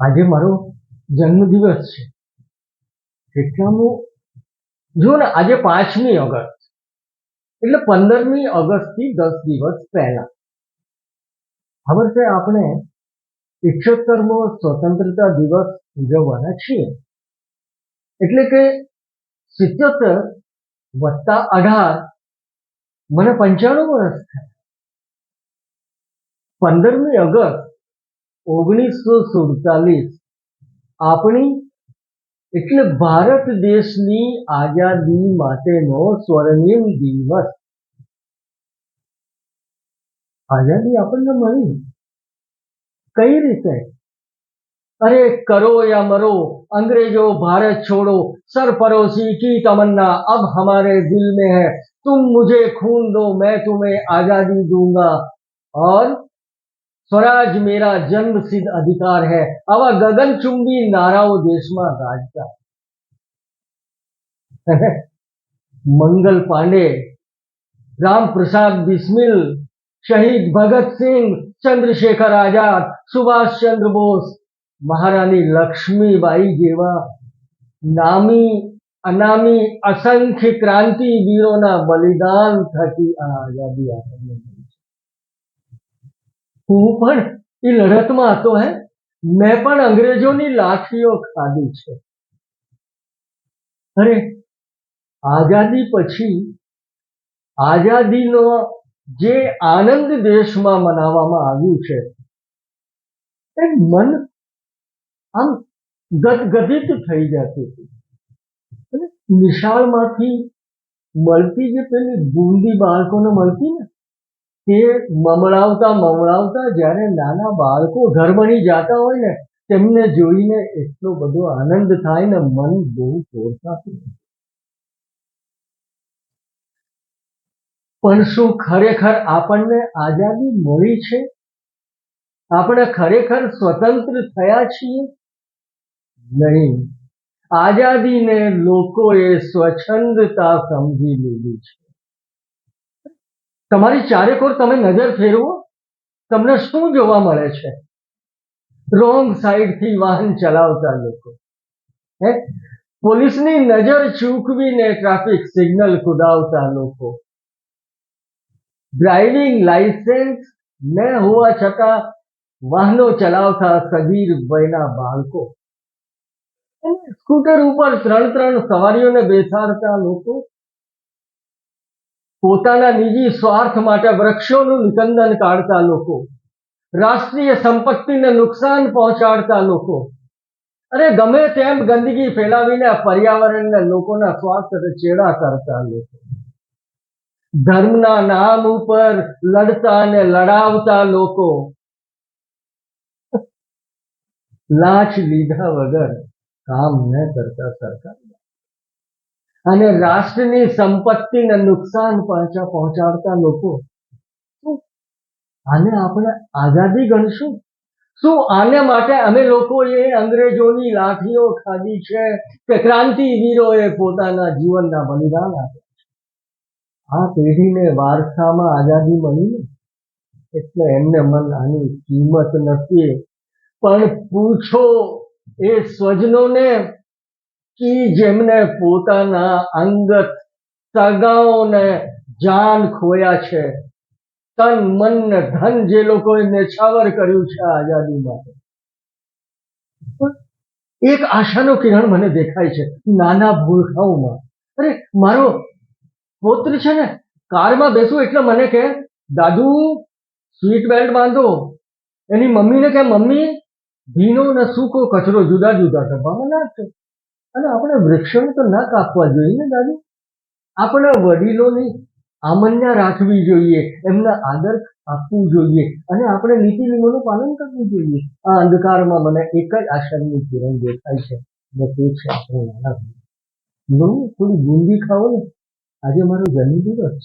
આજે મારો જન્મદિવસ છે. એટલામાં, જુઓ ને, આજે પાંચમી ઓગસ્ટ. એટલે પંદરમી ઓગસ્ટથી દસ દિવસ પહેલા. આ છે, આપણે ઇઠ્યોતરમો સ્વતંત્રતા દિવસ ઉજવવાના છીએ. એટલે કે સિત્યોતેર વત્તા અઢાર મને પંચાણું વર્ષ થયા. પંદરમી ઓગસ્ટ ઓગણીસો સુડતાલીસ આપણી એટલે ભારત દેશની આઝાદી માટેનો સ્વર્ણિમ દિવસ આઝાદી આપણને મળી કઈ રીતે અરે કરો યા મરો अंग्रेजों भारत छोड़ो सरफरोशी की तमन्ना अब हमारे दिल में है तुम मुझे खून दो मैं तुम्हें आजादी दूंगा और સ્વરાજ મેરા જન્મ સિદ્ધ અધિકાર હૈ આવા ગગનચુંબી નારાઓ દેશમાં ગાજતા મંગલ પાંડે રામ પ્રસાદ બિસ્મિલ શહીદ ભગતસિંહ ચંદ્રશેખર આઝાદ સુભાષચંદ્ર બોઝ મહારાણી લક્ષ્મીબાઈ જેવા નામી અનામી અસંખ્ય ક્રાંતિવીરોના બલિદાન થકી આ આઝાદી આપણને મળી છે. હું પણ એ લડતમાં હતો, હે? મેં પણ અંગ્રેજોની લાઠીઓ ખાધી છે. અરે, આઝાદી પછી આઝાદીનો જે આનંદ દેશમાં મનાવવામાં આવ્યું છે, એ મન આમ ગદગદિત થઈ જતું હતું. અને નિશાળમાંથી મળતી જે પેલી બુંદી બાળકોને મળતી ને? તે મમડાવતા મમડાવતા જ્યારે નાના બાળકો ઘર બની જતા હોય ને, તેમને જોઈને એટલો બધો આનંદ થાય ને મન બહુ પોરસાતું પણ શું ખરેખર આપણને આઝાદી મળી છે? આપણે ખરેખર સ્વતંત્ર થયા છીએ? નહીં. આઝાદીને લોકોએ સ્વચ્છંદતા સમજી લીધી છે. તમારી ચારેકોર તમે નજર ફેરવો, તમને શું જોવા મળે છે? રોંગ સાઈડથી વાહન ચલાવતા લોકો. હે? પોલીસની નજર ચૂકવીને ટ્રાફિક સિગ્નલ કુદાવતા લોકો. ડ્રાઇવિંગ લાયસન્સ ન હોવા છતાં વાહનો ચલાવતા સગીર વયના બાળકો સ્કૂટર ઉપર ત્રણ ત્રણ સવારીઓને બેસાડતા લોકો પોતાના નિજી સ્વાર્થ માટે વૃક્ષોનું નિકંદન કાઢતા લોકો, રાષ્ટ્રીય સંપત્તિને નુકસાન પહોંચાડતા લોકો. અરે ગમે તેમ ગંદકી ફેલાવીને પર્યાવરણને લોકોના સ્વાસ્થ્ય ચેડા કરતા લોકો. ધર્મના નામ ઉપર લડતા અને લડાવતા લોકો. લાંચ લીધા વગર કામ ન કરતા સરકાર. અને રાષ્ટ્રની સંપત્તિને નુકસાન પહોંચા પહોંચાડતા લોકો. આને આપણે આઝાદી ગણશું? શું આને માટે અમે લોકોએ અંગ્રેજોની લાઠીઓ ખાધી છે કે ક્રાંતિવીરોએ પોતાના જીવનના બલિદાન આપ્યા છે? આ પેઢીને વારસામાં આઝાદી મળી ને? એટલે એમને મન આની કિંમત નથી. પણ પૂછો એ સ્વજનોને કે જેમને પોતાના અંગત સગાઓને જાન ખોયા છે. તન, મન ને ધન જે લોકોએ નેછાવર કર્યું છે આઝાદી માટે. એક આશાનો કિરણ મને દેખાય છે નાના ભૂલખાઓમાં. અરે, મારો પુત્ર છે ને, કારમાં બેસું એટલે મને કે, દાદુ, સ્વીટ બેલ્ટ બાંધો. એની મમ્મીને કે, મમ્મી, ભીનો ને સૂકો કચરો જુદા જુદા ડબ્બામાં નાખજો. અને આપણે વૃક્ષોને તો ના કાપવા જોઈએ ને દાદુ? આપણા વડીલોની આમન્યા રાખવી જોઈએ, એમને આદર આપવું જોઈએ અને આપણે નીતિ નિયમોનું પાલન કરવું જોઈએ. આ અંધકારમાં મને એક જ આશ્રમની કિરણ દેખાય છે ને તે છે આપણે નાના થોડી બુંદી ખાઓ ને. આજે મારો જન્મદિવસ